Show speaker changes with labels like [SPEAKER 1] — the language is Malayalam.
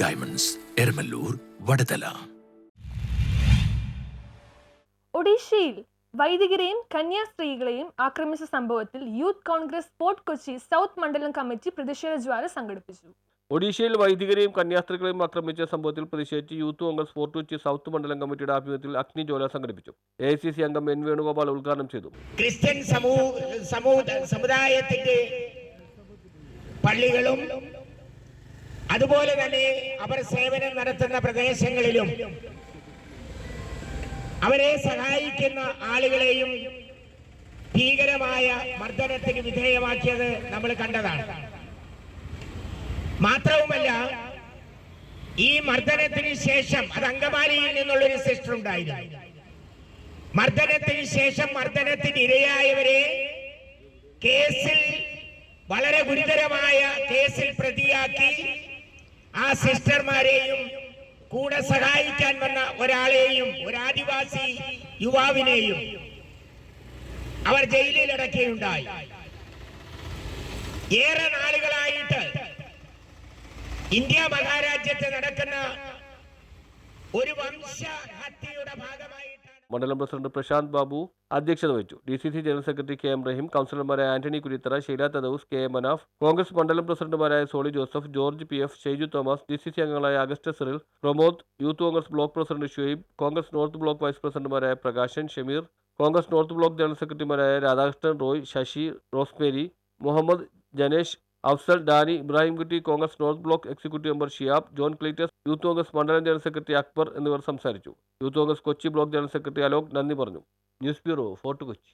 [SPEAKER 1] ഡയമണ്ട്സ് എരമല്ലൂർ വടതല
[SPEAKER 2] ഒഡീഷയിൽ വൈദികരെയും കന്യാസ്ത്രീകളെയും ആക്രമിച്ച സംഭവത്തിൽ youth Congress fort Kochi south മണ്ഡലം കമ്മിറ്റി പ്രതിഷേധ ജ്വാല സംഘടിപ്പിച്ചു.
[SPEAKER 3] ഒഡീഷയിൽ വൈദികരെയും കന്യാസ്ത്രീകളെയും ആക്രമിച്ച സംഭവത്തിൽ പ്രതിഷേധിച്ച് youth Congress fort Kochi south മണ്ഡലം കമ്മിറ്റിയുടെ ആഭിമുഖ്യത്തിൽ അഗ്നിജ്വാല സംഘടിപ്പിച്ചു. എ സി സി അംഗം എൻ വേണുഗോപാൽ ഉദ്ഘാടനം ചെയ്തു.
[SPEAKER 4] ക്രിസ്ത്യൻ സമൂഹ സമൂഹ സമുദായത്തിന്റെ പള്ളികളും അതുപോലെ തന്നെ അവർ സേവനം നടത്തുന്ന പ്രദേശങ്ങളിലും അവരെ സഹായിക്കുന്ന ആളുകളെയും ഭീകരമായ മർദ്ദനത്തിന് വിധേയമാക്കിയത് നമ്മൾ കണ്ടതാണ്. മാത്രവുമല്ല ഈ മർദ്ദനത്തിന് ശേഷം അത് അങ്കമാലിയിൽ നിന്നുള്ളൊരു സിസ്റ്റർ ഉണ്ടായിരുന്നു. മർദ്ദനത്തിന് ശേഷം മർദ്ദനത്തിന് ഇരയായവരെ കേസിൽ വളരെ ഗുരുതരമായ കേസിൽ പ്രതിയാക്കി ആ സിസ്റ്റർമാരെയും കൂടെ സഹായിക്കാൻ വന്ന ഒരാളെയും ഒരു ആദിവാസി യുവാവിനെയും അവർ ജയിലിൽ അടക്കുകയുണ്ടായി ഏറെ നാളുകളായിട്ട് ഇന്ത്യ മഹാരാജ്യത്ത് നടക്കുന്ന ഒരു വംശഹത്യയുടെ ഭാഗമായിട്ടാണ്
[SPEAKER 3] മണ്ഡലം പ്രസിഡന്റ് പ്രശാന്ത് ബാബു അധ്യക്ഷത വഹിച്ചു. D C C general secretary K M Rahim കൌൺസിലർമാരായ Antony Kurithara Sheela Thadous K A Manaf Congress മണ്ഡലം പ്രസിഡന്റുമാരായ Soly Joseph George P F Sheiju Thomas D C C അംഗങ്ങളായ August Cyril Pramod youth Congress block president Shuhaib Congress north block vice പ്രസിഡന്റുമാരായ Prakashan Shameer Congress north block general സെക്രട്ടറിമാരായ Radhakrishnan Roy Sasi Rosemary Muhammad Janesh Afsal Dani Ibrahimkutty Congress north block executive member Shiyab John Cletus youth Congress മണ്ഡലം ജനറൽ സെക്രട്ടറി അക്ബർ എന്നിവർ സംസാരിച്ചു. Youth Congress Kochi block general secretary Alok നന്ദി പറഞ്ഞു. News bureau fort Kochi.